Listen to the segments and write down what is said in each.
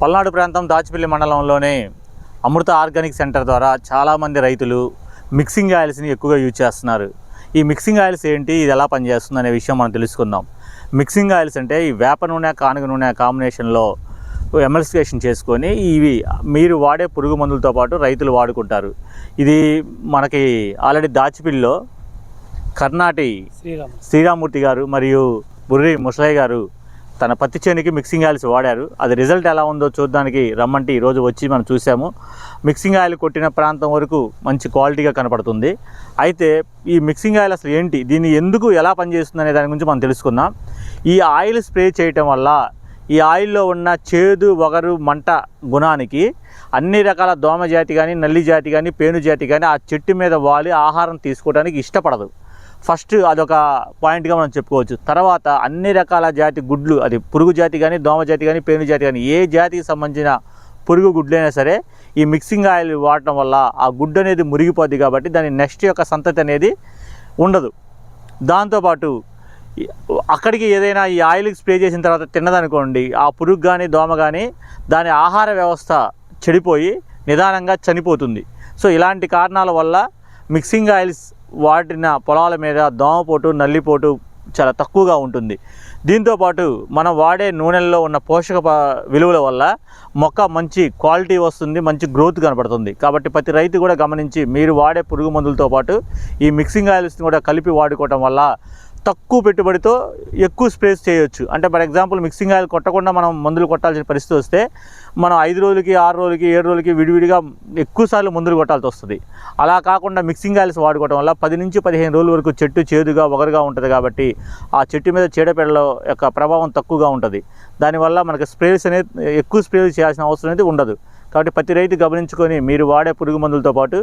పల్నాడు ప్రాంతం దాచిపల్లి మండలంలోని అమృత organic centre ద్వారా చాలామంది రైతులు మిక్సింగ్ ఆయిల్స్ని ఎక్కువగా యూజ్ చేస్తున్నారు. ఈ మిక్సింగ్ ఆయిల్స్ ఏంటి? ఇది ఎలా పనిచేస్తుంది అనే విషయం మనం తెలుసుకుందాం. మిక్సింగ్ ఆయిల్స్ అంటే ఈ వేప నూనె కానుగ నూనె కాంబినేషన్లో ఎమల్సిఫికేషన్ చేసుకొని ఇవి మీరు వాడే పురుగు మందులతో పాటు రైతులు వాడుకుంటారు. ఇది మనకి ఆల్రెడీ దాచిపిల్లిలో కర్ణాటి శ్రీరామ్ శ్రీరామూర్తి గారు మరియు బుర్రి ముసలయ్య గారు తన పత్తి చేనికి మిక్సింగ్ ఆయిల్స్ వాడారు. అది రిజల్ట్ ఎలా ఉందో చూడడానికి రమ్మంటే ఈరోజు వచ్చి మనం చూసాము. మిక్సింగ్ ఆయిల్ కొట్టిన ప్రాంతం వరకు మంచి క్వాలిటీగా కనపడుతుంది. అయితే ఈ మిక్సింగ్ ఆయిల్ అసలు ఏంటి? దీన్ని ఎందుకు ఎలా పనిచేస్తుంది అనే దాని గురించి మనం తెలుసుకుందాం. ఈ ఆయిల్ స్ప్రే చేయటం వల్ల ఈ ఆయిల్లో ఉన్న చేదు వగరు మంట గుణానికి అన్ని రకాల దోమ జాతి కానీ నల్లి జాతి కానీ పేను జాతి కానీ ఆ చెట్టు మీద వాలి ఆహారం తీసుకోవడానికి ఇష్టపడదు. ఫస్ట్ అదొక పాయింట్గా మనం చెప్పుకోవచ్చు. తర్వాత అన్ని రకాల జాతి గుడ్లు అది పురుగు జాతి కానీ దోమ జాతి కానీ పేను జాతి కానీ ఏ జాతికి సంబంధించిన పురుగు గుడ్లైనా సరే ఈ మిక్సింగ్ ఆయిల్ వాడటం వల్ల ఆ గుడ్డు అనేది మురిగిపోద్ది కాబట్టి దాని నెక్స్ట్ యొక్క సంతతి అనేది ఉండదు. దాంతోపాటు అక్కడికి ఏదైనా ఈ ఆయిల్కి స్ప్రే చేసిన తర్వాత తిన్నదనుకోండి ఆ పురుగు కానీ దోమ కానీ దాని ఆహార వ్యవస్థ చెడిపోయి నిదానంగా చనిపోతుంది. సో ఇలాంటి కారణాల వల్ల మిక్సింగ్ ఆయిల్స్ వాటిన పొలాల మీద దోమపోటు నల్లిపోటు చాలా తక్కువగా ఉంటుంది. దీంతోపాటు మనం వాడే నూనెల్లో ఉన్న పోషక విలువల వల్ల మొక్క మంచి క్వాలిటీ వస్తుంది మంచి గ్రోత్ కనపడుతుంది. కాబట్టి ప్రతి రైతు కూడా గమనించి మీరు వాడే పురుగు మందులతో పాటు ఈ మిక్సింగ్ ఆయిల్స్ని కూడా కలిపి వాడుకోవటం వల్ల తక్కువ పెట్టుబడితో ఎక్కువ స్ప్రేస్ చేయొచ్చు. అంటే ఫర్ ఎగ్జాంపుల్ మిక్సింగ్ ఆయిల్ కొట్టకుండా మనం మందులు కొట్టాల్సిన పరిస్థితి వస్తే మనం ఐదు రోజులకి ఆరు రోజులకి ఏడు రోజులకి విడివిడిగా ఎక్కువ సార్లు మందులు కొట్టాల్సి వస్తుంది. అలా కాకుండా మిక్సింగ్ ఆయిల్స్ వాడుకోవడం వల్ల పది నుంచి పదిహేను రోజుల వరకు చెట్టు చేదుగా ఒగరుగా ఉంటుంది కాబట్టి ఆ చెట్టు మీద చీడపీడల యొక్క ప్రభావం తక్కువగా ఉంటుంది. దానివల్ల మనకి స్ప్రేస్ అనేది ఎక్కువ స్ప్రేస్ చేయాల్సిన అవసరం అనేది ఉండదు. కాబట్టి ప్రతి రైతు గమనించుకొని మీరు వాడే పురుగు మందులతో పాటు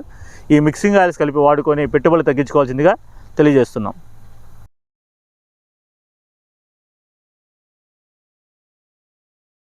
ఈ మిక్సింగ్ ఆయిల్స్ కలిపి వాడుకొని పెట్టుబడులు తగ్గించుకోవాల్సిందిగా తెలియజేస్తున్నాం.